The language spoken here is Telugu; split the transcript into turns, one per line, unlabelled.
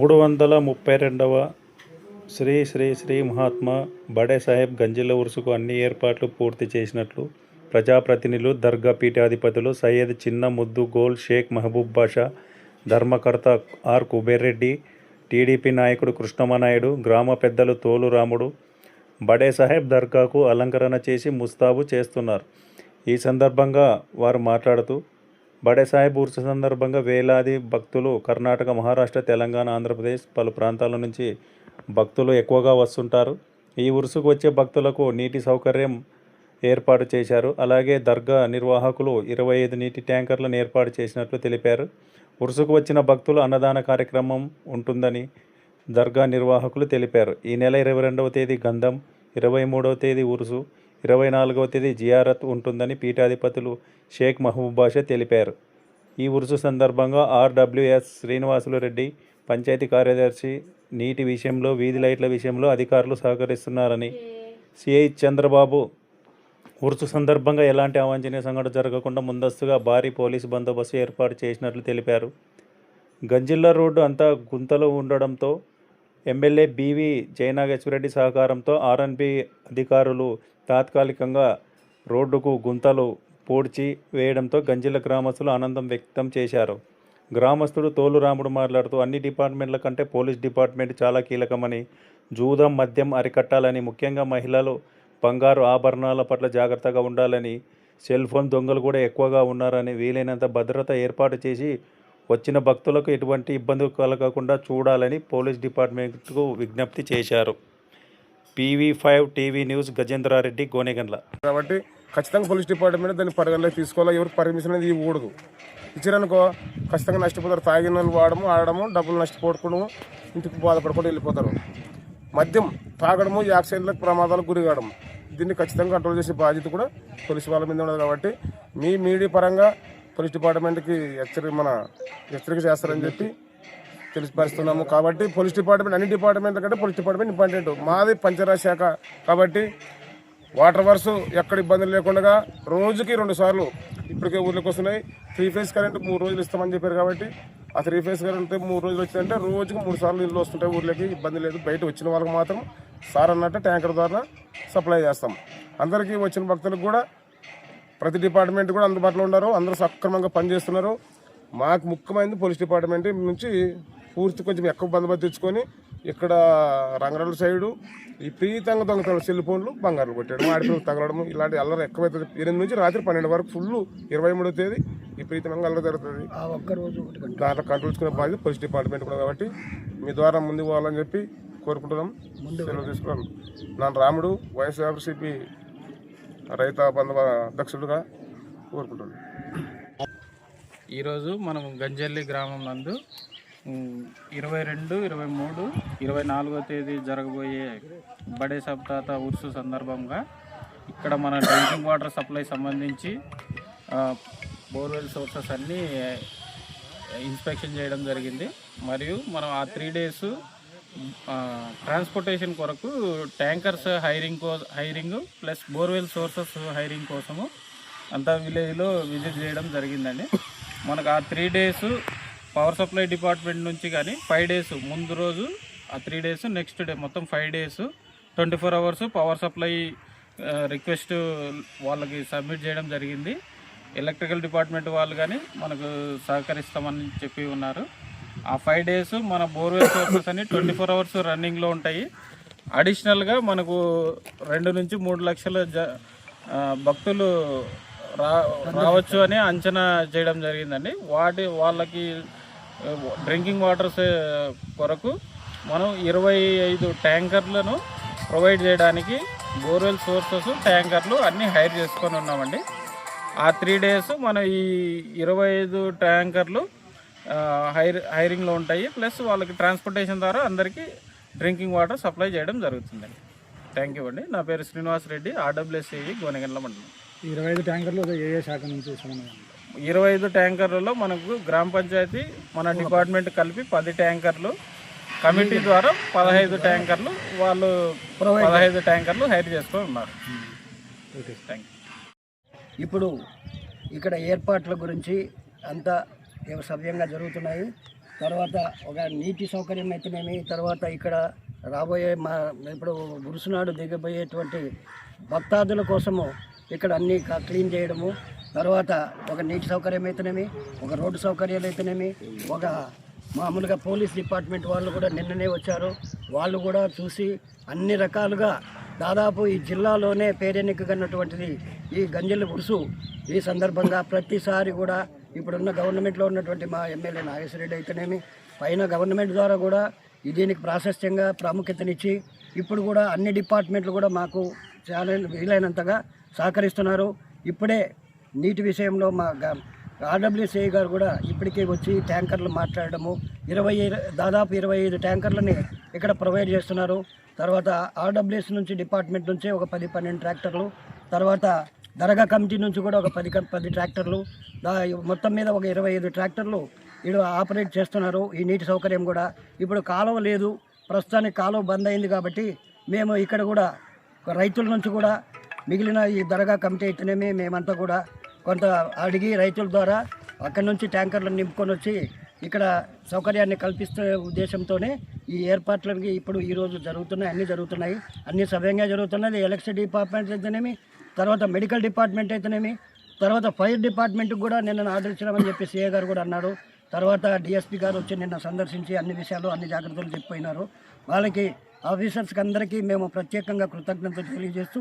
మూడు వందల ముప్పై రెండవ శ్రీ శ్రీ శ్రీ మహాత్మా బడే సాహెబ్ గంజిల ఉరుసుకు అన్ని ఏర్పాట్లు పూర్తి చేసినట్లు ప్రజాప్రతినిధులు దర్గా పీఠాధిపతులు సయ్యద్ చిన్న ముద్దు గోల్ షేక్ మహబూబ్ బాషా ధర్మకర్త ఆర్ కుబేర్ రెడ్డి టీడీపీ నాయకుడు కృష్ణమనాయుడు గ్రామ పెద్దలు తోలు రాముడు బడే సాహెబ్ దర్గాకు అలంకరణ చేసి ముస్తాబు చేస్తున్నారు. ఈ సందర్భంగా వారు మాట్లాడుతూ బడేసాయి బూర్స సందర్భంగా వేలాది భక్తులు కర్ణాటక మహారాష్ట్ర తెలంగాణ ఆంధ్రప్రదేశ్ పలు ప్రాంతాల నుంచి భక్తులు ఎక్కువగా వస్తుంటారు. ఈ ఉరుసుకు వచ్చే భక్తులకు నీటి సౌకర్యం ఏర్పాటు చేశారు. అలాగే దర్గా నిర్వాహకులు ఇరవై ఐదు నీటి ట్యాంకర్లను ఏర్పాటు చేసినట్లు తెలిపారు. ఉరుసుకు వచ్చిన భక్తులు అన్నదాన కార్యక్రమం ఉంటుందని దర్గా నిర్వాహకులు తెలిపారు. ఈ నెల ఇరవై రెండవ తేదీ గంధం ఇరవై మూడవ తేదీ ఉరుసు ఇరవై నాలుగవ తేదీ జియారత్ ఉంటుందని పీఠాధిపతులు షేక్ మహబూబ్ బాషా తెలిపారు. ఈ ఉరుసు సందర్భంగా ఆర్డబ్ల్యూఎస్ శ్రీనివాసులు రెడ్డి పంచాయతీ కార్యదర్శి నీటి విషయంలో వీధి లైట్ల విషయంలో అధికారులు సహకరిస్తున్నారని సిఐ చంద్రబాబు ఉరుసు సందర్భంగా ఎలాంటి అవాంఛనీయ సంఘటన జరగకుండా ముందస్తుగా భారీ పోలీసు బందోబస్తు ఏర్పాటు చేసినట్లు తెలిపారు. గంజిల్లా రోడ్డు అంతా గుంతలో ఉండడంతో ఎమ్మెల్యే బీవీ జయనాగేశ్వరరెడ్డి సహకారంతో ఆర్ఎన్బి అధికారులు తాత్కాలికంగా రోడ్డుకు గుంతలు పూడ్చి వేయడంతో గంజిల గ్రామస్తులు ఆనందం వ్యక్తం చేశారు. గ్రామస్తుడు తోలు రాముడు మాట్లాడుతూ అన్ని డిపార్ట్మెంట్ల కంటే పోలీస్ డిపార్ట్మెంట్ చాలా కీలకమని జూదం మద్యం అరికట్టాలని ముఖ్యంగా మహిళలు బంగారు ఆభరణాల పట్ల జాగ్రత్తగా ఉండాలని సెల్ ఫోన్ దొంగలు కూడా ఎక్కువగా ఉన్నారని వీలైనంత భద్రత ఏర్పాటు చేసి వచ్చిన భక్తులకు ఎటువంటి ఇబ్బంది కలగకుండా చూడాలని పోలీస్ డిపార్ట్మెంట్కు విజ్ఞప్తి చేశారు. PV five TV news Gajendra Reddy Gonegandla.
కాబట్టి ఖచ్చితంగా పోలీస్ డిపార్ట్మెంట్ దాన్ని పరిగణలోకి తీసుకోవాలి. ఎవరికి పర్మిషన్ అనేది ఇవ్వకూడదు. ఇచ్చారనుకో ఖచ్చితంగా నష్టపోతారు. తాగిన వాళ్ళు వాడము ఆడము డబ్బులు నష్టపోవడము ఇంటికి బాధపడకుండా వెళ్ళిపోతారు. మద్యం తాగడము యాక్సిడెంట్లకు ప్రమాదాలకు గురి కావడం దీన్ని ఖచ్చితంగా కంట్రోల్ చేసే బాధ్యత కూడా పోలీసు వాళ్ళ మీద ఉండదు కాబట్టి మీ మీడియా పరంగా పోలీస్ డిపార్ట్మెంట్కి హెచ్చరిక మన హెచ్చరిక చేస్తారని చెప్పి తెలిసిపరుస్తున్నాము. కాబట్టి పోలీస్ డిపార్ట్మెంట్ అన్ని డిపార్ట్మెంట్ల కంటే పోలీస్ డిపార్ట్మెంట్ ఇంపార్టెంట్. మాది పంచరా శాఖ. కాబట్టి వాటర్ వర్స్ ఎక్కడ ఇబ్బందులు లేకుండా రోజుకి రెండు సార్లు ఇప్పటికే ఊర్లోకి వస్తున్నాయి. త్రీ ఫేస్ కరెంట్ మూడు రోజులు ఇస్తామని చెప్పారు కాబట్టి ఆ త్రీ ఫేస్ కరెంట్ మూడు రోజులు వచ్చిందంటే రోజుకి మూడు సార్లు నీళ్ళు వస్తుంటాయి ఊర్లోకి. ఇబ్బంది లేదు. బయట వచ్చిన వాళ్ళకి మాత్రం సార్ అన్నట్టు ట్యాంకర్ ద్వారా సప్లై చేస్తాం. అందరికీ వచ్చిన భక్తులకు కూడా ప్రతి డిపార్ట్మెంట్ కూడా అందుబాటులో ఉన్నారు. అందరూ సక్రమంగా పనిచేస్తున్నారు. మాకు ముఖ్యమైనది పోలీస్ డిపార్ట్మెంట్ నుంచి పూర్తి కొంచెం ఎక్కువ బందోబస్తు తెచ్చుకొని ఇక్కడ రంగరాల సైడు విపరీతంగా దొంగతనం సెల్ ఫోన్లు బంగారు కొట్టడం. ఆడిపిల్లలు తగలడం ఇలాంటి అల్లరి ఎక్కువైతుంది. ఎనిమిది నుంచి రాత్రి పన్నెండు వరకు ఫుల్ ఇరవై మూడో తేదీ విపరీతంగా అల్లరి జరుగుతుంది. దాంట్లో కంట్రోల్ చేసుకునే బాధ్యత పోలీస్ డిపార్ట్మెంట్ కూడా కాబట్టి మీ ద్వారా ముందుకు పోవాలని చెప్పి కోరుకుంటున్నాం. సెలవు తీసుకున్నాను నా రాముడు వైఎస్ఆర్సీపీ రైత బంధువ అధ్యక్షుడుగా కోరుకుంటున్నాను
ఈరోజు మనం గంజల్లి గ్రామం నందు ఇరవై రెండు ఇరవై మూడు ఇరవై నాలుగో తేదీ జరగబోయే బడే సప్తాత ఉర్సు సందర్భంగా ఇక్కడ మన డ్రింకింగ్ వాటర్ సప్లై సంబంధించి బోర్వెల్ సోర్సెస్ అన్నీ ఇన్స్పెక్షన్ చేయడం జరిగింది. మరియు మనం ఆ త్రీ డేస్ ట్రాన్స్పోర్టేషన్ కొరకు ట్యాంకర్స్ హైరింగ్ కో hiring plus borewell sources hiring కోసము అంతా విలేజ్లో విజిట్ చేయడం జరిగిందండి. మనకు ఆ three days power supply department నుంచి కానీ ఫైవ్ డేస్ ముందు రోజు ఆ త్రీ డేస్ నెక్స్ట్ డే మొత్తం five days twenty four hours power supply request వాళ్ళకి సబ్మిట్ చేయడం జరిగింది. ఎలక్ట్రికల్ డిపార్ట్మెంట్ వాళ్ళు కానీ మనకు సహకరిస్తామని చెప్పి ఉన్నారు. ఆ ఫైవ్ డేస్ మన బోర్వెల్ సోర్సెస్ అని ట్వంటీ ఫోర్ అవర్స్ రన్నింగ్లో ఉంటాయి. అడిషనల్గా మనకు రెండు నుంచి మూడు లక్షల జ భక్తులు రా రావచ్చు అని అంచనా చేయడం జరిగిందండి. వాటి వాళ్ళకి డ్రింకింగ్ వాటర్స్ కొరకు మనం ఇరవై ఐదు ట్యాంకర్లను ప్రొవైడ్ చేయడానికి బోర్వెల్ సోర్సెస్ ట్యాంకర్లు అన్నీ హైర్ చేసుకొని ఉన్నామండి. ఆ త్రీ డేస్ మన ఈ ఇరవై ఐదు ట్యాంకర్లు హైర్ హైరింగ్లో ఉంటాయి. ప్లస్ వాళ్ళకి ట్రాన్స్పోర్టేషన్ ద్వారా అందరికీ డ్రింకింగ్ వాటర్ సప్లై చేయడం జరుగుతుందండి. థ్యాంక్ యూ అండి. నా పేరు శ్రీనివాస్ రెడ్డి ఆర్డబ్ల్యూఎస్ఏవి గోనెగండ్ల మండలం.
ఇరవై ఐదు ట్యాంకర్లు ఏ శాఖ నుంచి
ఇరవై ఐదు ట్యాంకర్లలో మనకు గ్రామ పంచాయతీ మన డిపార్ట్మెంట్ కలిపి పది ట్యాంకర్లు కమిటీ ద్వారా పదహైదు ట్యాంకర్లు వాళ్ళు పదహైదు ట్యాంకర్లు హైర్ చేసుకొని ఉన్నారు.
ఓకే
థ్యాంక్ యూ
ఇప్పుడు ఇక్కడ ఏర్పాట్ల గురించి అంతా సవ్యంగా జరుగుతున్నాయి. తర్వాత ఒక నీటి సౌకర్యం అయితేనేమి తర్వాత ఇక్కడ రాబోయే మా ఇప్పుడు గురుసునాడు దిగబోయేటువంటి భక్తాదుల కోసము ఇక్కడ అన్నీ క్లీన్ చేయడము తర్వాత ఒక నీటి సౌకర్యం అయితేనేమి ఒక రోడ్డు సౌకర్యాలు అయితేనేమి ఒక మామూలుగా పోలీస్ డిపార్ట్మెంట్ వాళ్ళు కూడా నిన్ననే వచ్చారు. వాళ్ళు కూడా చూసి అన్ని రకాలుగా దాదాపు ఈ జిల్లాలోనే పేరెన్నికన్నటువంటిది ఈ గంజల ఉరుసు. ఈ సందర్భంగా ప్రతిసారి కూడా ఇప్పుడున్న గవర్నమెంట్లో ఉన్నటువంటి మా ఎమ్మెల్యే నాగేశ్వరరెడ్డి అయితేనేమి పైన గవర్నమెంట్ ద్వారా కూడా దీనికి ప్రాశస్త్యంగా ప్రాముఖ్యతనిచ్చి ఇప్పుడు కూడా అన్ని డిపార్ట్మెంట్లు కూడా మాకు చాలా వీలైనంతగా సహకరిస్తున్నారు. ఇప్పుడే నీటి విషయంలో మా ఆర్డబ్ల్యూసీఐ గారు కూడా ఇప్పటికే వచ్చి ట్యాంకర్లు మాట్లాడడము. ఇరవై దాదాపు ఇరవై ఐదు ట్యాంకర్లని ఇక్కడ ప్రొవైడ్ చేస్తున్నారు. తర్వాత ఆర్డబ్ల్యూఎస్ నుంచి డిపార్ట్మెంట్ నుంచి ఒక పది పన్నెండు ట్రాక్టర్లు. తర్వాత దరగా కమిటీ నుంచి కూడా ఒక పది పది ట్రాక్టర్లు. దా మొత్తం మీద ఒక ఇరవై ఐదు ట్రాక్టర్లు ఇడు ఆపరేట్ చేస్తున్నారు. ఈ నీటి సౌకర్యం కూడా ఇప్పుడు కాలువ లేదు. ప్రస్తుతానికి కాలువ బంద్ అయింది కాబట్టి మేము ఇక్కడ కూడా రైతుల నుంచి కూడా మిగిలిన ఈ దరగా కమిటీ అయితేనేమి మేమంతా కూడా కొంత అడిగి రైతుల ద్వారా అక్కడి నుంచి ట్యాంకర్లను నింపుకొని వచ్చి ఇక్కడ సౌకర్యాన్ని కల్పిస్తే ఉద్దేశంతోనే ఈ ఏర్పాట్లకి ఇప్పుడు ఈరోజు జరుగుతున్నాయి అన్నీ జరుగుతున్నాయి. అన్నీ సవ్యంగా జరుగుతున్నది. ఎలక్ట్రిసిటీ డిపార్ట్మెంట్ అయితేనేమి తర్వాత మెడికల్ డిపార్ట్మెంట్ అయితేనేమి తర్వాత ఫైర్ డిపార్ట్మెంట్కి కూడా నిన్న ఆర్డర్ ఇచ్చినామని చెప్పి సీఏ గారు కూడా అన్నారు. తర్వాత డిఎస్పీ గారు వచ్చి నిన్న సందర్శించి అన్ని విషయాలు అన్ని జాగ్రత్తలు చెప్పిపోయినారు. వాళ్ళకి ఆఫీసర్స్కి అందరికీ మేము ప్రత్యేకంగా కృతజ్ఞతలు తెలియజేస్తూ